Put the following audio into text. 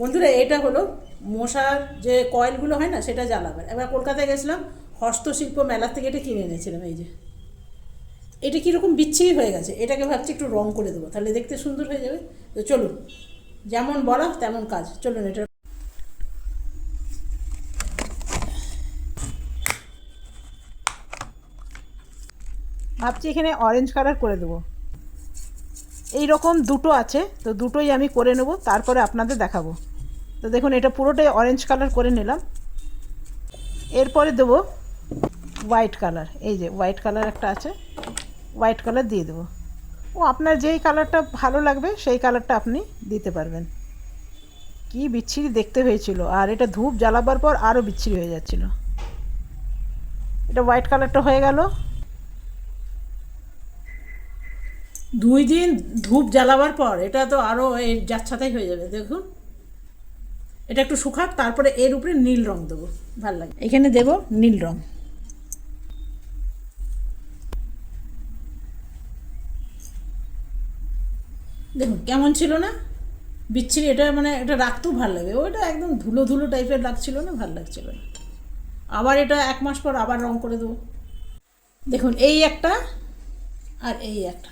বন্ধুরা, এটা হলো মশার যে কয়েলগুলো হয় না, সেটা জ্বালাবার এবার কলকাতায় গেছিলাম, হস্তশিল্প মেলার থেকে এটা কিনে এনেছিলাম, এই যে। এটা কীরকম বিচ্ছিরি হয়ে গেছে, এটাকে ভাবছি একটু রং করে দেবো, তাহলে দেখতে সুন্দর হয়ে যাবে। তো চলুন, যেমন বলা তেমন কাজ, চলুন এটা। ভাবছি এখানে অরেঞ্জ কালার করে দেবো। এই রকম দুটো আছে, তো দুটোই আমি করে নেব, তারপরে আপনাদের দেখাবো। তো দেখুন, এটা পুরোটাই অরেঞ্জ কালার করে নিলাম। এরপরে দেবো হোয়াইট কালার এই যে হোয়াইট কালার একটা আছে হোয়াইট কালার দিয়ে দেবো। ও, আপনার যেই কালারটা ভালো লাগবে, সেই কালারটা আপনি দিতে পারবেন। কি বিচ্ছিরি দেখতে হয়েছিল, আর এটা ধূপ জ্বালাবার পর আরও বিচ্ছিরি হয়ে যাচ্ছিল। এটা হোয়াইট কালারটা হয়ে গেল দুই দিন ধূপ জ্বালাবার পর, এটা তো আরও এই যাচ্ছাতাই হয়ে যাবে, দেখুন। এটা একটু শুকাক, তারপরে এর উপরে নীল রং দেবো, ভালো লাগে। এখানে দেব নীল রং। দেখুন, কেমন ছিল না? বিচ্ছিরি, এটা মানে এটা রাখতেও ভালো লাগে। ওইটা একদম ধুলো ধুলো টাইপের লাগছিল না, ভালো লাগছিল না। আবার এটা এক মাস পর আবার রং করে দেবো। দেখুন, এই একটা আর এই একটা।